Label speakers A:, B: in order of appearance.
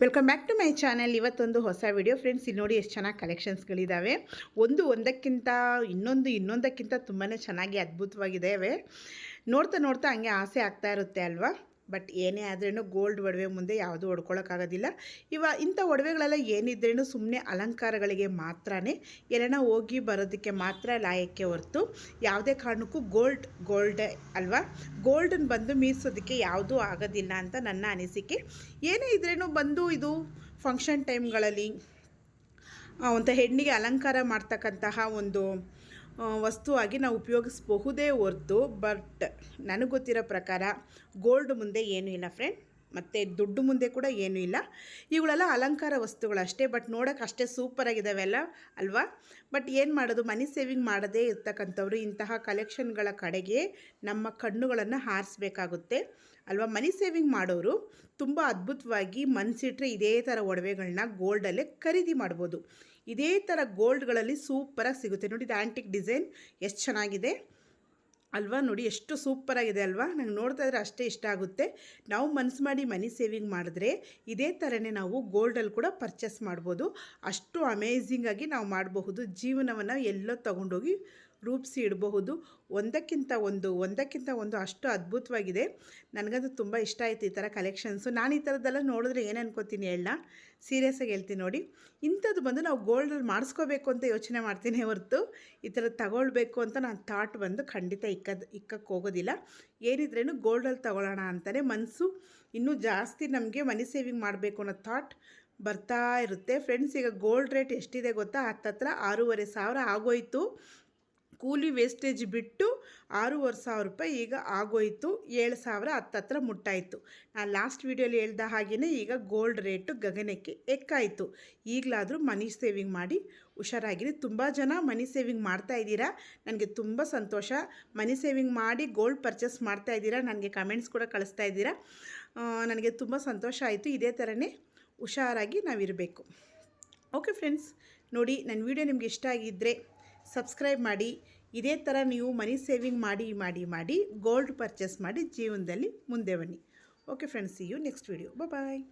A: Welcome back to my channel ಇವತ್ತೊಂದು ಹೊಸ video friends ಇಲ್ಲಿ ನೋಡಿ ಎಷ್ಟು ಚೆನ್ನಾಗಿ ಕಲೆಕ್ಷನ್ಸ್ಗಳಿದ್ದಾವೆ ಒಂದು, ಒಂದಕ್ಕಿಂತ ಇನ್ನೊಂದು, ಇನ್ನೊಂದಕ್ಕಿಂತ ತುಂಬಾ ಚೆನ್ನಾಗಿ ಅದ್ಭುತವಾಗಿದ್ದಾವೆ ನೋಡ್ತಾ ನೋಡ್ತಾ ಹಂಗೆ ಆಸೆ ಆಗ್ತಾ ಇರುತ್ತೆ ಅಲ್ವಾ? ಬಟ್ ಏನೇ ಆದ್ರೂ ಗೋಲ್ಡ್ ಒಡವೆ ಮುಂದೆ ಯಾವುದೂ ಹೊಡ್ಕೊಳಕ್ಕಾಗೋದಿಲ್ಲ. ಇವ ಇಂಥ ಒಡವೆಗಳೆಲ್ಲ ಏನಿದ್ರೂ ಸುಮ್ಮನೆ ಅಲಂಕಾರಗಳಿಗೆ ಮಾತ್ರನೇ ಎಲ್ಲನ ಹೋಗಿ ಬರೋದಕ್ಕೆ ಮಾತ್ರ ಲಾಯಕ್ಕೆ ಹೊರತು ಯಾವುದೇ ಕಾರಣಕ್ಕೂ ಗೋಲ್ಡ್ ಗೋಲ್ಡ್ ಅಲ್ವಾ? ಗೋಲ್ಡನ್ನು ಬಂದು ಮೀರಿಸೋದಕ್ಕೆ ಯಾವುದೂ ಆಗೋದಿಲ್ಲ ಅಂತ ನನ್ನ ಅನಿಸಿಕೆ. ಏನೇ ಇದ್ರೂ ಬಂದು ಇದು ಫಂಕ್ಷನ್ ಟೈಮ್ಗಳಲ್ಲಿ ಒಂಥ ಹೆಣ್ಣಿಗೆ ಅಲಂಕಾರ ಮಾಡ್ತಕ್ಕಂತಹ ಒಂದು ವಸ್ತುವಾಗಿ ನಾವು ಉಪಯೋಗಿಸಬಹುದೇ ಹೊರ್ತು ಬಟ್ ನನಗೆ ಗೊತ್ತಿರೋ ಪ್ರಕಾರ ಗೋಲ್ಡ್ ಮುಂದೆ ಏನೂ ಇಲ್ಲ ಫ್ರೆಂಡ್ ಮತ್ತು ದುಡ್ಡು ಮುಂದೆ ಕೂಡ ಏನೂ ಇಲ್ಲ. ಇವುಗಳೆಲ್ಲ ಅಲಂಕಾರ ವಸ್ತುಗಳಷ್ಟೇ ಬಟ್ ನೋಡೋಕೆ ಅಷ್ಟೇ ಸೂಪರಾಗಿದ್ದಾವೆಲ್ಲ ಅಲ್ವಾ? ಬಟ್ ಏನು ಮಾಡೋದು? ಮನಿ ಸೇವಿಂಗ್ ಮಾಡದೇ ಇರ್ತಕ್ಕಂಥವ್ರು ಇಂತಹ ಕಲೆಕ್ಷನ್ಗಳ ಕಡೆಗೆ ನಮ್ಮ ಕಣ್ಣುಗಳನ್ನು ಹಾರಿಸ್ಬೇಕಾಗುತ್ತೆ, ಅಲ್ವಾ? ಮನಿ ಸೇವಿಂಗ್ ಮಾಡೋರು ತುಂಬ ಅದ್ಭುತವಾಗಿ ಮನಸ್ಸಿಟ್ರೆ ಇದೇ ಥರ ಒಡವೆಗಳನ್ನ ಗೋಲ್ಡಲ್ಲೇ ಖರೀದಿ ಮಾಡ್ಬೋದು. ಇದೇ ಥರ ಗೋಲ್ಡ್ಗಳಲ್ಲಿ ಸೂಪರಾಗಿ ಸಿಗುತ್ತೆ. ನೋಡಿ, ಇದು ಆ್ಯಂಟಿಕ್ ಡಿಸೈನ್ ಎಷ್ಟು ಚೆನ್ನಾಗಿದೆ. ಅಲ್ವಾ? ನೋಡಿ, ಎಷ್ಟು ಸೂಪರಾಗಿದೆ ಅಲ್ವಾ? ನಂಗೆ ನೋಡ್ತಾ ಇದ್ರೆ ಅಷ್ಟೇ ಇಷ್ಟ ಆಗುತ್ತೆ. ನಾವು ಮನಸ್ಸು ಮಾಡಿ ಮನಿ ಸೇವಿಂಗ್ ಮಾಡಿದ್ರೆ ಇದೇ ಥರನೇ ನಾವು ಗೋಲ್ಡಲ್ಲಿ ಕೂಡ ಪರ್ಚೇಸ್ ಮಾಡ್ಬೋದು. ಅಷ್ಟು ಅಮೇಝಿಂಗಾಗಿ ನಾವು ಮಾಡಬಹುದು. ಜೀವನವನ್ನು ಎಲ್ಲೋ ತಗೊಂಡೋಗಿ ರೂಪಿಸಿ ಇಡಬಹುದು. ಒಂದಕ್ಕಿಂತ ಒಂದು ಒಂದಕ್ಕಿಂತ ಒಂದು ಅಷ್ಟು ಅದ್ಭುತವಾಗಿದೆ. ನನಗಂತೂ ತುಂಬ ಇಷ್ಟ ಆಯಿತು ಈ ಥರ ಕಲೆಕ್ಷನ್ಸು ನಾನು ಈ ಥರದ್ದೆಲ್ಲ ನೋಡಿದ್ರೆ ಏನು ಅನ್ಕೋತೀನಿ ಹೇಳ ಸೀರಿಯಸ್ಸಾಗಿ ಹೇಳ್ತೀನಿ ನೋಡಿ. ಇಂಥದ್ದು ಬಂದು ನಾವು ಗೋಲ್ಡಲ್ಲಿ ಮಾಡಿಸ್ಕೋಬೇಕು ಅಂತ ಯೋಚನೆ ಮಾಡ್ತೀನಿ ಹೊರತು. ಈ ಥರ ತಗೊಳ್ಬೇಕು ಅಂತ ನಾನು ಥಾಟ್ ಬಂದು ಖಂಡಿತ ಇಕ್ಕದು ಇಕ್ಕಕ್ಕೆ ಹೋಗೋದಿಲ್ಲ. ಏನಿದ್ರೇನು ಗೋಲ್ಡಲ್ಲಿ ತಗೊಳ್ಳೋಣ ಅಂತಲೇ ಮನಸ್ಸು ಇನ್ನೂ ಜಾಸ್ತಿ ನಮಗೆ ಮನಿ ಸೇವಿಂಗ್ ಮಾಡಬೇಕು ಅನ್ನೋ ಥಾಟ್ ಬರ್ತಾ ಇರುತ್ತೆ. ಫ್ರೆಂಡ್ಸ್ ಈಗ ಗೋಲ್ಡ್ ರೇಟ್ ಎಷ್ಟಿದೆ ಗೊತ್ತಾ? ಹತ್ತತ್ರ ಆರೂವರೆ ಸಾವಿರ ಆಗೋಯ್ತು. ಕೂಲಿ ವೇಸ್ಟೇಜ್ ಬಿಟ್ಟು ಆರೂವರೆ ಸಾವಿರ ರೂಪಾಯಿ ಈಗ ಆಗೋಯಿತು. ಏಳು ಸಾವಿರ ಹತ್ತತ್ರ ಮುಟ್ಟಾಯಿತು. ನಾನು ಲಾಸ್ಟ್ ವೀಡಿಯೋಲಿ ಹೇಳ್ದ ಹಾಗೆಯೇ ಈಗ ಗೋಲ್ಡ್ ರೇಟು ಗಗನಕ್ಕೆ ಎಕ್ಕಾಯಿತು. ಈಗಲಾದರೂ ಮನಿ ಸೇವಿಂಗ್ ಮಾಡಿ ಹುಷಾರಾಗಿರಿ. ತುಂಬ ಜನ ಮನಿ ಸೇವಿಂಗ್ ಮಾಡ್ತಾ ಇದ್ದೀರಾ? ನನಗೆ ತುಂಬ ಸಂತೋಷ. ಮನಿ ಸೇವಿಂಗ್ ಮಾಡಿ ಗೋಲ್ಡ್ ಪರ್ಚೇಸ್ ಮಾಡ್ತಾ ಇದ್ದೀರಾ? ನನಗೆ ಕಮೆಂಟ್ಸ್ ಕೂಡ ಕಳಿಸ್ತಾ ಇದ್ದೀರಾ? ನನಗೆ ತುಂಬ ಸಂತೋಷ ಆಯಿತು. ಇದೇ ಥರನೇ ಹುಷಾರಾಗಿ ನಾವಿರಬೇಕು. ಓಕೆ ಫ್ರೆಂಡ್ಸ್ ನೋಡಿ ನನ್ನ ವಿಡಿಯೋ ನಿಮಗೆ ಇಷ್ಟ ಆಗಿದ್ದರೆ ಸಬ್ಸ್ಕ್ರೈಬ್ ಮಾಡಿ. ಇದೇ ಥರ ನೀವು ಮನಿ ಸೇವಿಂಗ್ ಮಾಡಿ ಮಾಡಿ ಮಾಡಿ ಗೋಲ್ಡ್ ಪರ್ಚೇಸ್ ಮಾಡಿ ಜೀವನದಲ್ಲಿ ಮುಂದೆ ಬನ್ನಿ. Okay friends you next video bye